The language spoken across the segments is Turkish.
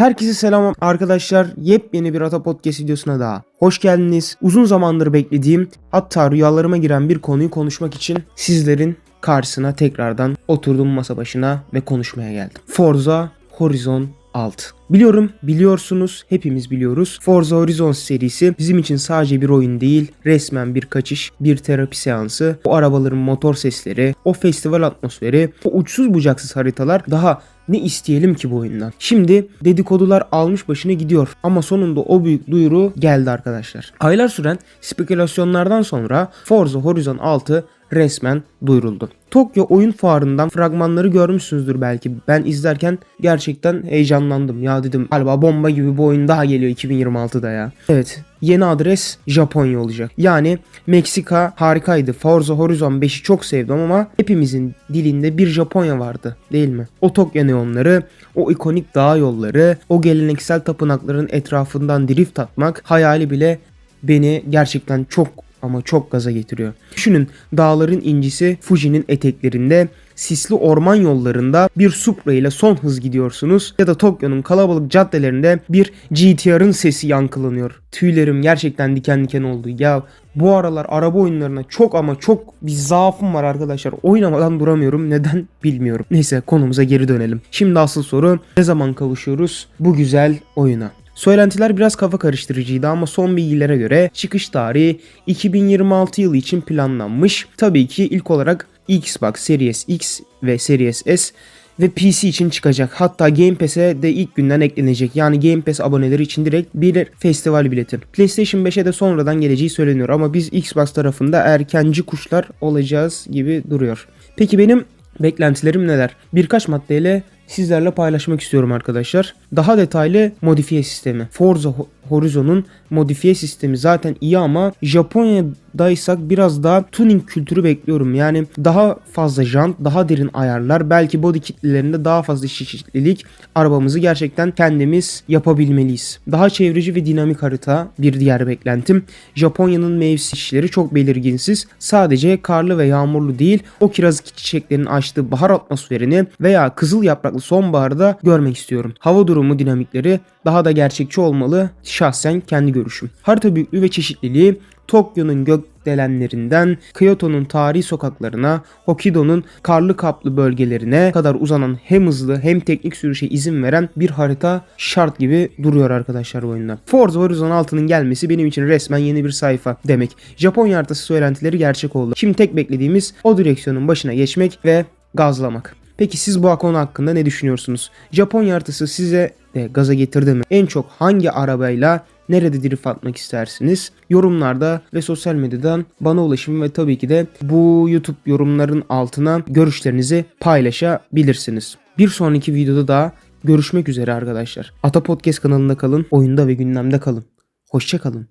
Herkese selam arkadaşlar. Yepyeni bir Ata Podcast videosuna daha. Hoş geldiniz. Uzun zamandır beklediğim hatta rüyalarıma giren bir konuyu konuşmak için sizlerin karşısına tekrardan oturdum masa başına ve konuşmaya geldim. Forza Horizon 6. Biliyorum, biliyorsunuz, hepimiz biliyoruz. Forza Horizon serisi bizim için sadece bir oyun değil, resmen bir kaçış, bir terapi seansı. O arabaların motor sesleri, o festival atmosferi, o uçsuz bucaksız haritalar daha ne isteyelim ki bu oyundan? Şimdi dedikodular almış başına gidiyor ama sonunda o büyük duyuru geldi arkadaşlar. Aylar süren spekülasyonlardan sonra Forza Horizon 6 resmen duyuruldu. Tokyo Oyun Fuarı'ndan fragmanları görmüşsünüzdür belki. Ben izlerken gerçekten heyecanlandım. Ya dedim galiba bomba gibi bir oyun daha geliyor 2026'da ya. Evet yeni adres Japonya olacak. Yani Meksika harikaydı. Forza Horizon 5'i çok sevdim ama hepimizin dilinde bir Japonya vardı değil mi? O Tokyo neonları, o ikonik dağ yolları, o geleneksel tapınakların etrafından drift atmak hayali bile beni gerçekten çok ama çok gaza getiriyor. Düşünün dağların incisi Fuji'nin eteklerinde sisli orman yollarında bir Supra ile son hız gidiyorsunuz ya da Tokyo'nun kalabalık caddelerinde bir GTR'ın sesi yankılanıyor. Tüylerim gerçekten diken diken oldu. Ya bu aralar araba oyunlarına çok ama çok bir zaafım var arkadaşlar. Oynamadan duramıyorum. Neden bilmiyorum. Neyse konumuza geri dönelim. Şimdi asıl soru ne zaman kavuşuyoruz bu güzel oyuna? Söylentiler biraz kafa karıştırıcıydı ama son bilgilere göre çıkış tarihi 2026 yılı için planlanmış. Tabii ki ilk olarak Xbox Series X ve Series S ve PC için çıkacak. Hatta Game Pass'e de ilk günden eklenecek. Yani Game Pass aboneleri için direkt bir festival bileti. PlayStation 5'e de sonradan geleceği söyleniyor ama biz Xbox tarafında erkenci kuşlar olacağız gibi duruyor. Peki benim beklentilerim neler? Birkaç maddeyle sizlerle paylaşmak istiyorum arkadaşlar. Daha detaylı modifiye sistemi. Forza Horizon'un modifiye sistemi zaten iyi ama Japonya'daysak biraz daha tuning kültürü bekliyorum. Yani daha fazla jant, daha derin ayarlar, belki body kitlelerinde daha fazla çeşitlilik arabamızı gerçekten kendimiz yapabilmeliyiz. Daha çevreci ve dinamik harita bir diğer beklentim. Japonya'nın mevsim işleri çok belirginsiz. Sadece karlı ve yağmurlu değil, o kiraz çiçeklerin açtığı bahar atmosferini veya kızıl yapraklı sonbaharda görmek istiyorum. Hava durumu dinamikleri daha da gerçekçi olmalı şahsen kendi görüşüm. Harita büyüklüğü ve çeşitliliği Tokyo'nun gökdelenlerinden Kyoto'nun tarihi sokaklarına, Hokkaido'nun karlı kaplı bölgelerine kadar uzanan hem hızlı hem teknik sürüşe izin veren bir harita şart gibi duruyor arkadaşlar oyunda. Forza Horizon 6'nın gelmesi benim için resmen yeni bir sayfa demek. Japonya haritası söylentileri gerçek oldu. Şimdi tek beklediğimiz o direksiyonun başına geçmek ve gazlamak. Peki siz bu konu hakkında ne düşünüyorsunuz? Japonya haritası size de gaza getirdi mi? En çok hangi arabayla nerede drift atmak istersiniz? Yorumlarda ve sosyal medyadan bana ulaşın ve tabii ki de bu YouTube yorumların altına görüşlerinizi paylaşabilirsiniz. Bir sonraki videoda da görüşmek üzere arkadaşlar. Ata Podcast kanalında kalın, oyunda ve gündemde kalın. Hoşça kalın.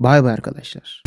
Bay bay arkadaşlar.